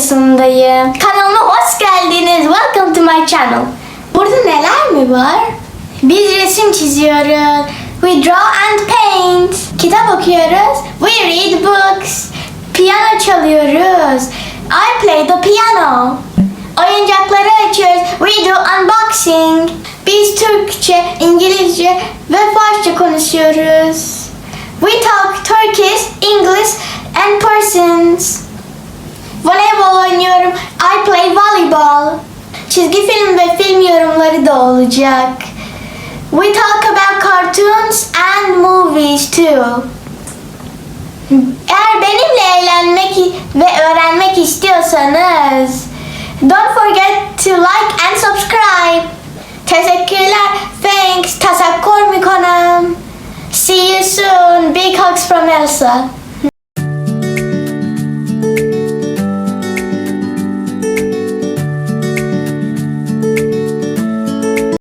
videosundayım. Kanalıma hoş geldiniz. Welcome to my channel. Burada neler mi var? Biz resim çiziyoruz. We draw and paint. Kitap okuyoruz. We read books. Piyano çalıyoruz. I play the piano. Oyuncakları açıyoruz. We do unboxing. Biz Türkçe, İngilizce ve Farsça konuşuyoruz. We talk Turkish, English and persons. I play volleyball. Çizgi film ve film yorumları da olacak. We talk about cartoons and movies too. Eğer benimle eğlenmek ve öğrenmek istiyorsanız don't forget to like and subscribe. Teşekkürler. Thanks. Tasakkur mikonam. See you soon. Big hugs from Elsa.